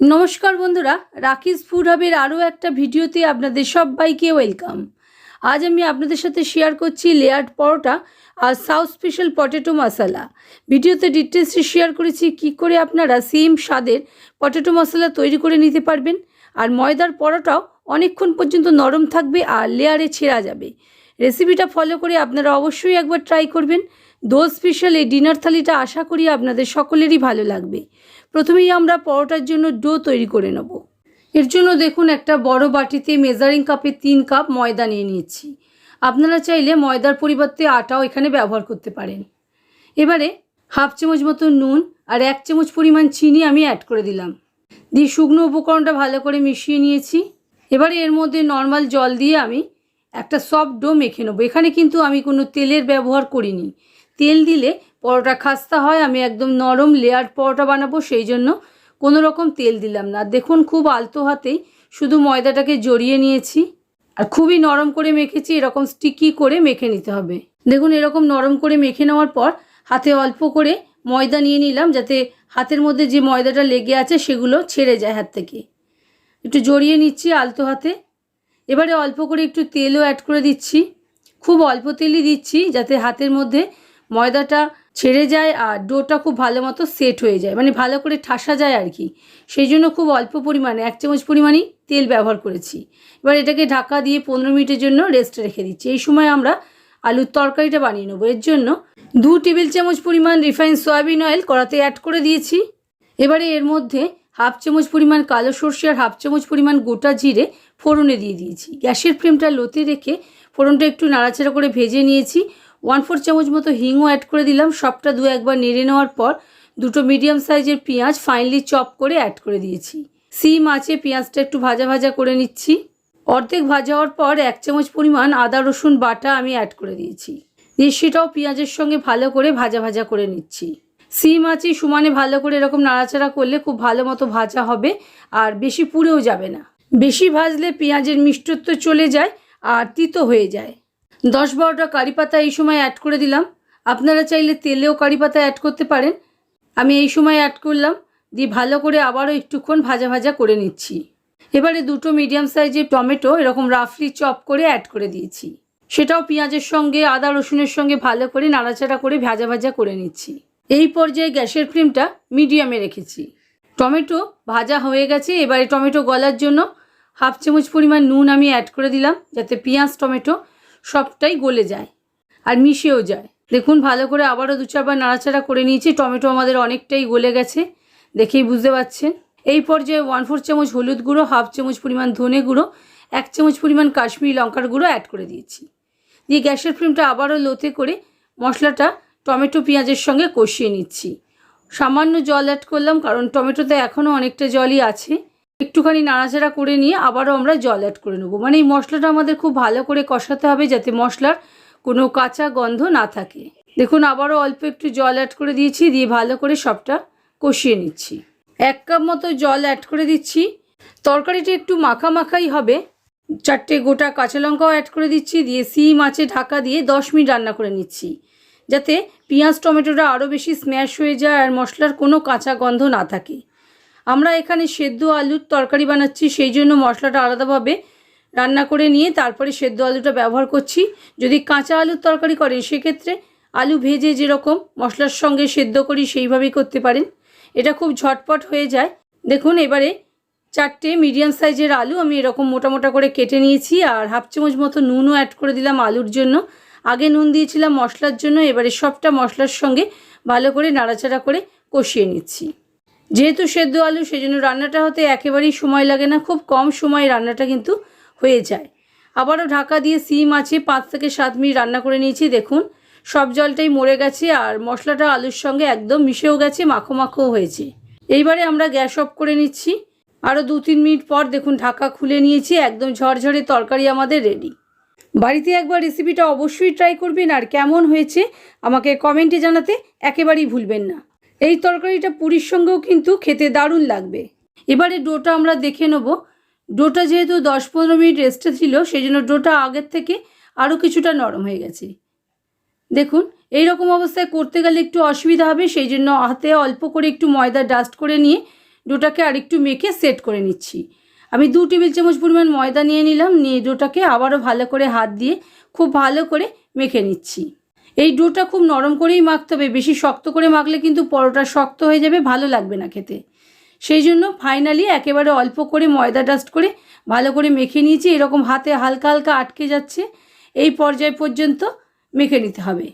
নমস্কার বন্ধুরা রাকিস ফুড হাবের আরও একটা ভিডিওতে আপনাদের সবাইকে ওয়েলকাম আজ আমি আপনাদের সাথে শেয়ার করছি লেয়ার্ড পরোটা আর সাউথ স্পেশাল পটেটো মশলা ভিডিওতে ডিটেলসে শেয়ার করেছি কি করে আপনারা সেম স্বাদের পটেটো মশলা তৈরি করে নিতে পারবেন আর ময়দার পরোটাও অনেকক্ষণ পর্যন্ত নরম থাকবে আর লেয়ারে ছেঁড়া যাবে। রেসিপিটা ফলো করে আপনারা অবশ্যই একবার ট্রাই করবেন। দোল স্পেশাল এই ডিনার থালিটা আশা করি আপনাদের সকলেরই ভালো লাগবে। প্রথমেই আমরা পরোটার জন্য ডো তৈরি করে নেব। এর জন্য দেখুন একটা বড় বাটিতে মেজারিং কাপে তিন কাপ ময়দা নিয়ে নিচ্ছি। আপনারা চাইলে ময়দার পরিবর্তে আটাও এখানে ব্যবহার করতে পারেন। এবারে হাফ চামচ মতো নুন আর এক চামচ পরিমাণ চিনি আমি অ্যাড করে দিলাম। দিয়ে শুকনো উপকরণটা ভালো করে মিশিয়ে নিয়েছি। এবারে এর মধ্যে নর্মাল জল দিয়ে আমি একটা সফট ডো মেখে নেব। এখানে কিন্তু আমি কোনো তেলের ব্যবহার করিনি। তেল দিলে পরোটা খাস্তা হয়, আমি একদম নরম লেয়ার পরোটা বানাবো, সেই জন্য কোনো রকম তেল দিলাম না। দেখুন খুব আলতো হাতেই শুধু ময়দাটাকে জড়িয়ে নিয়েছি আর খুবই নরম করে মেখেছি, এরকম স্টিকি করে মেখে নিতে হবে। দেখুন এরকম নরম করে মেখে নেওয়ার পর হাতে অল্প করে ময়দা নিয়ে নিলাম, যাতে হাতের মধ্যে যে ময়দাটা লেগে আছে সেগুলো ছেড়ে যায় হাত থেকে। একটু জড়িয়ে নিচ্ছি আলতো হাতে। এবারে অল্প করে একটু তেলও অ্যাড করে দিচ্ছি। খুব অল্প তেলই দিচ্ছি, যাতে হাতের মধ্যে ময়দাটা ছেড়ে যায় আর ডোটা খুব ভালো মতো সেট হয়ে যায়। মানে ভালো করে ঠাসা যায় আর কি। সেই জন্য খুব অল্প পরিমাণে, এক চামচ পরিমাণেই তেল ব্যবহার করেছি। এবার এটাকে ঢাকা দিয়ে পনেরো মিনিটের জন্য রেস্ট রেখে দিচ্ছি। এই সময় আমরা আলুর তরকারিটা বানিয়ে নেব। এর জন্য দু টেবিল চামচ পরিমাণ রিফাইন সয়াবিন অয়েল কড়াতে অ্যাড করে দিয়েছি। এবারে এর মধ্যে হাফ চামচ পরিমাণ কালো সর্ষে আর হাফ চামচ পরিমাণ গোটা জিরে ফোড়নে দিয়ে দিয়েছি। গ্যাসের ফ্লেমটা লোতে রেখে ফোড়নটা একটু নাড়াচাড়া করে ভেজে নিয়েছি। ওয়ান ফোর চামচ মতো হিংও অ্যাড করে দিলাম। সবটা দু একবার নেড়ে নেওয়ার পর দুটো মিডিয়াম সাইজের পেঁয়াজ ফাইনলি চপ করে অ্যাড করে দিয়েছি। সিম আছে, পেঁয়াজটা একটু ভাজা ভাজা করে নিচ্ছি। অর্ধেক ভাজা হওয়ার পর এক চামচ পরিমাণ আদা, রসুন, বাটা আমি অ্যাড করে দিয়েছি। দিয়ে সেটাও পেঁয়াজের সঙ্গে ভালো করে ভাজা ভাজা করে নিচ্ছি। সিম আছে, সমানে ভালো করে এরকম নাড়াচাড়া করলে খুব ভালো মতো ভাজা হবে আর বেশি পুড়েও যাবে না। বেশি ভাজলে পেঁয়াজের মিষ্টত্ব চলে যায় আর তিতো হয়ে যায়। দশ বারোটা কারি পাতা এই সময় অ্যাড করে দিলাম। আপনারা চাইলে তেলেও কারি পাতা অ্যাড করতে পারেন। আমি এই সময় অ্যাড করলাম, দিয়ে ভালো করে আবারও একটুক্ষণ ভাজা ভাজা করে নিচ্ছি। এবারে দুটো মিডিয়াম সাইজের টমেটো এরকম রাফলি চপ করে অ্যাড করে দিয়েছি। সেটাও পেঁয়াজের সঙ্গে, আদা, রসুনের সঙ্গে ভালো করে নাড়াচাড়া করে ভাজা ভাজা করে নিচ্ছি। এই পর্যায়ে গ্যাসের ফ্লেমটা মিডিয়ামে রেখেছি। টমেটো ভাজা হয়ে গেছে, এবারে টমেটো গলার জন্য হাফ চামচ পরিমাণ নুন আমি অ্যাড করে দিলাম, যাতে পেঁয়াজ, টমেটো সবটাই গলে যায় আর মিশেও যায়। দেখুন, ভালো করে আবারও দু চারবার নাড়াচাড়া করে নিয়েছি, টমেটো আমাদের অনেকটাই গলে গেছে, দেখেই বুঝতে পারছেন এই পর্যায়ে ওয়ান ফোর চামচ হলুদ গুঁড়ো হাফ চামচ পরিমাণ ধনে গুঁড়ো, এক চামচ পরিমাণ কাশ্মীরি লঙ্কার গুঁড়ো অ্যাড করে দিয়েছি। দিয়ে গ্যাসের ফ্লেমটা আবারও লোতে করে মশলাটা টমেটো পেঁয়াজের সঙ্গে কষিয়ে নিচ্ছি। সামান্য জল অ্যাড করলাম, কারণ টমেটোতে এখনও অনেকটা জলই আছে। একটুখানি নাড়াচাড়া করে নিয়ে আবারও আমরা জল অ্যাড করে নেব। মানে এই মশলাটা আমাদের খুব ভালো করে কষাতে হবে যাতে মশলার কোনো কাঁচা গন্ধ না থাকে। দেখুন, আবারও অল্প একটু জল অ্যাড করে দিয়েছি, দিয়ে ভালো করে সবটা কষিয়ে নিচ্ছি। এক কাপ মতো জল অ্যাড করে দিচ্ছি। তরকারিটা একটু মাখা মাখাই হবে। চারটে গোটা কাঁচা লঙ্কাও অ্যাড করে দিচ্ছি, দিয়ে সিম আছে ঢাকা দিয়ে দশ মিনিট রান্না করে নিচ্ছি। যাতে পেঁয়াজ, টমেটোটা আরও বেশি স্ম্যাশ হয়ে যায় আর মশলার কোনো কাঁচা গন্ধ না থাকে। আমরা এখানে সেদ্ধ আলুর তরকারি বানাচ্ছি, সেই জন্য মশলাটা আলাদাভাবে রান্না করে নিয়ে তারপরে সেদ্ধ আলুটা ব্যবহার করছি। যদি কাঁচা আলুর তরকারি করেন, সেক্ষেত্রে আলু ভেজে যেরকম মশলার সঙ্গে সেদ্ধ করি, সেইভাবেই করতে পারেন। এটা খুব ঝটপট হয়ে যায়। দেখুন, এবারে চারটে মিডিয়াম সাইজের আলু আমি এরকম মোটা মোটা করে কেটে নিয়েছি আর হাফ চামচ মতো নুনও অ্যাড করে দিলাম আলুর জন্য। আগে নুন দিয়েছিলাম মশলার জন্য, এবারে সবটা মশলার সঙ্গে ভালো করে নাড়াচাড়া করে কষিয়ে নিচ্ছি। যেহেতু সেদ্ধ আলু, সেজন্য রান্নাটা হতে একেবারেই সময় লাগে না। খুব কম সময়ে রান্নাটা কিন্তু হয়ে যায়। আবারও ঢাকা দিয়ে সিম আছে, পাঁচ থেকে সাত মিনিট রান্না করে নিয়েছি। দেখুন, সব জলটাই মরে গেছে আর মশলাটা আলুর সঙ্গে একদম মিশেও গেছে, মাখো মাখো হয়েছে। এইবারে আমরা গ্যাস অফ করে নিচ্ছি। আরও দু তিন মিনিট পর দেখুন, ঢাকা খুলে নিয়েছি, একদম ঝরঝরে তরকারি আমাদের রেডি বাড়িতে একবার রেসিপিটা অবশ্যই ট্রাই করবেন আর কেমন হয়েছে আমাকে কমেন্টে জানাতে একেবারেই ভুলবেন না। এই তরকারিটা পুরীর সঙ্গেও কিন্তু খেতে দারুণ লাগবে। এবারে ডোটা আমরা দেখে নেব। ডোটা যেহেতু দশ পনেরো মিনিট রেস্টে ছিল সেই জন্য ডোটা আগের থেকে আরও কিছুটা নরম হয়ে গেছে। দেখুন এই রকম অবস্থায় করতে গেলে একটু অসুবিধা হবে সেই জন্য হাতে অল্প করে একটু ময়দা ডাস্ট করে নিয়ে ডোটাকে আরেকটু মেখে সেট করে নিচ্ছি। আমি দু টেবিল চামচ পরিমাণ ময়দা নিয়ে নিলাম, নিয়ে ডোটাকে আবারও ভালো করে হাত দিয়ে খুব ভালো করে মেখে নিচ্ছি। এই ডোটা খুব নরম করেই মাখতে হবে। বেশি শক্ত করে মাখলে কিন্তু পরোটা শক্ত হয়ে যাবে, ভালো লাগবে না খেতে। সেই জন্য ফাইনালি একেবারে অল্প করে ময়দা ডাস্ট করে ভালো করে মেখে নিয়েছি। এরকম হাতে হালকা হালকা আটকে যাচ্ছে। এই পর্যায় পর্যন্ত মেখে নিতে হবে।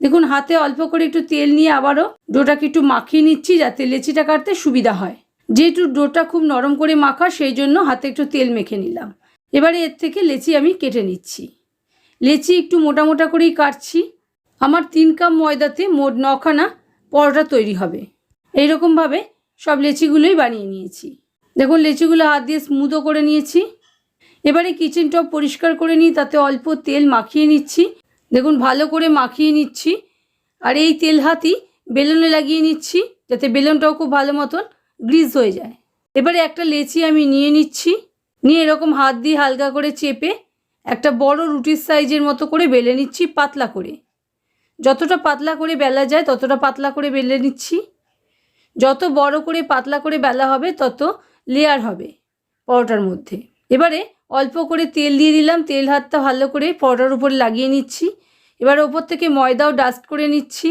দেখুন, হাতে অল্প করে একটু তেল নিয়ে আবারও ডোটাকে একটু মাখিয়ে নিচ্ছি যাতে লেচিটা কাটতে সুবিধা হয়। যেহেতু ডোটা খুব নরম করে মাখা, সেই জন্য হাতে একটু তেল মেখে নিলাম। এবারে এর থেকে লেচি আমি কেটে নিচ্ছি। লেচি একটু মোটা মোটা করেই কাটছি। আমার তিন কাপ ময়দাতে মোট নখানা পরোটা তৈরি হবে। এই এইরকমভাবে সব লেচিগুলোই বানিয়ে নিয়েছি। দেখুন, লেচিগুলো হাত দিয়ে স্মুথও করে নিয়েছি। এবারে কিচেন টপ পরিষ্কার করে নিই, তাতে অল্প তেল মাখিয়ে নিচ্ছি। দেখুন, ভালো করে মাখিয়ে নিচ্ছি। আর এই তেল হাতি বেলুনে লাগিয়ে নিচ্ছি, যাতে বেলুনটাও খুব ভালো মতন গ্রিজ হয়ে যায়। এবারে একটা লেচি আমি নিয়ে নিচ্ছি। নিয়ে এরকম হাত দিয়ে হালকা করে চেপে একটা বড় রুটির সাইজের মতো করে বেলে নিচ্ছি, পাতলা করে। যতটা পাতলা করে বেলা যায়, ততটা পাতলা করে বেলে নিচ্ছি। যত বড় করে পাতলা করে বেলা হবে, তত লেয়ার হবে পরোটার মধ্যে। এবারে অল্প করে তেল দিয়ে দিলাম, তেল হাতটা ভালো করে পরোটার উপরে লাগিয়ে নিচ্ছি। এবার ওপর থেকে ময়দাও ডাস্ট করে নিচ্ছি।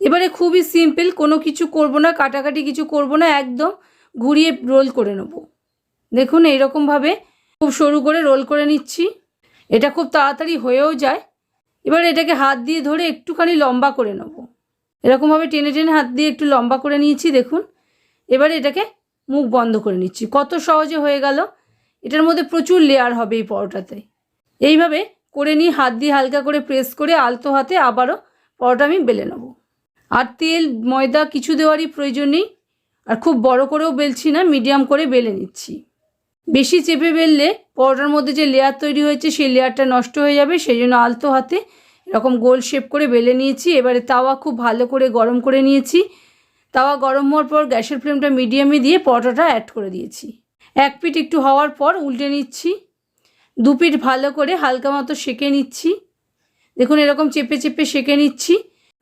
এবারে খুবই সিম্পল কোনো কিছু করব না, কাটাকাটি কিছু করব না, একদম ঘুরিয়ে রোল করে নেব। দেখুন, এইরকমভাবে খুব সরু করে রোল করে নিচ্ছি। এটা খুব তাড়াতাড়ি হয়েও যায়। এবার এটাকে হাত দিয়ে ধরে একটুখানি লম্বা করে নেব। এরকমভাবে টেনে টেনে হাত দিয়ে একটু লম্বা করে নিয়েছি, দেখুন। এবারে এটাকে মুখ বন্ধ করে নিচ্ছি। কত সহজে হয়ে গেল। এটার মধ্যে প্রচুর লেয়ার হবে এই পরোটাতে। এইভাবে করে নিয়ে হাত দিয়ে হালকা করে প্রেস করে আলতো হাতে আবারও পরোটা আমি বেলে নেব। আর তেল, ময়দা কিছু দেওয়ারই প্রয়োজন নেই। আর খুব বড় করেও বেলছি না মিডিয়াম করে বেলে নিচ্ছি। বেশি চেপে বেললে পরোটার মধ্যে যে লেয়ার তৈরি হয়েছে, সেই লেয়ারটা নষ্ট হয়ে যাবে, সেই জন্য আলতো হাতে এরকম গোল শেপ করে বেলে নিয়েছি। এবারে তাওয়া খুব ভালো করে গরম করে নিয়েছি। তাওয়া গরম হওয়ার পর গ্যাসের ফ্লেমটা মিডিয়ামে দিয়ে পরোটাটা অ্যাড করে দিয়েছি। এক পিঠ একটু হওয়ার পর উল্টে নিচ্ছি। দু পিঠ ভালো করে হালকা মতো সেঁকে নিচ্ছি। দেখুন এরকম চেপে চেপে সেঁকে নিচ্ছি।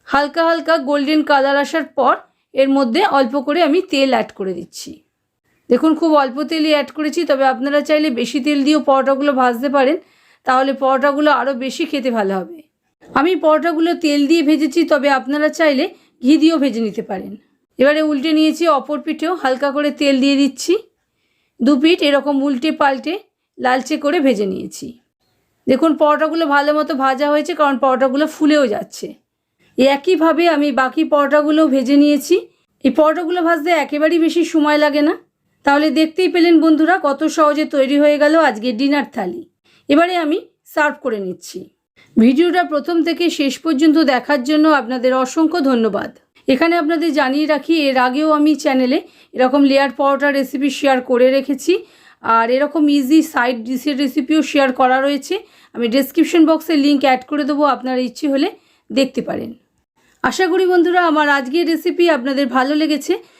হালকা হালকা গোল্ডেন কালার আসার পর এর মধ্যে অল্প করে আমি তেল অ্যাড করে দিচ্ছি। দেখুন, খুব অল্প তেলই অ্যাড করেছি, তবে আপনারা চাইলে বেশি তেল দিয়েও পরোটাগুলো ভাজতে পারেন। তাহলে পরোটাগুলো আরও বেশি খেতে ভালো হবে। আমি পরোটাগুলো তেল দিয়ে ভেজেছি, তবে আপনারা চাইলে ঘি দিয়েও ভেজে নিতে পারেন। এবারে উল্টে নিয়েছি অপর পিঠেও হালকা করে তেল দিয়ে দিচ্ছি। দু পিঠ এরকম উল্টে পাল্টে লালচে করে ভেজে নিয়েছি। দেখুন, পরোটাগুলো ভালো মতো ভাজা হয়েছে, কারণ পরোটাগুলো ফুলেও যাচ্ছে। একইভাবে আমি বাকি পরোটাগুলোও ভেজে নিয়েছি। এই পরোটাগুলো ভাজতে একেবারেই বেশি সময় লাগে না। তাহলে দেখতেই পেলেন বন্ধুরা কত সহজে তৈরি হয়ে গেল আজকে ডিনার থালি। এবারে আমি সার্ভ করে নিচ্ছি। ভিডিওটা প্রথম থেকে শেষ পর্যন্ত দেখার জন্য আপনাদের অসংখ্য ধন্যবাদ। এখানে আপনাদের জানিয়ে রাখি, এর আগেও আমি চ্যানেলে এরকম লেয়ার পরোটা রেসিপি শেয়ার করে রেখেছি, আর এরকম ইজি সাইড ডিশের রেসিপিও শেয়ার করা রয়েছে। আমি ডেসক্রিপশন বক্সে লিঙ্ক অ্যাড করে দেবো, আপনার ইচ্ছে হলে দেখতে পারেন। আশা করি বন্ধুরা, আমার আজকের রেসিপি আপনাদের ভালো লেগেছে।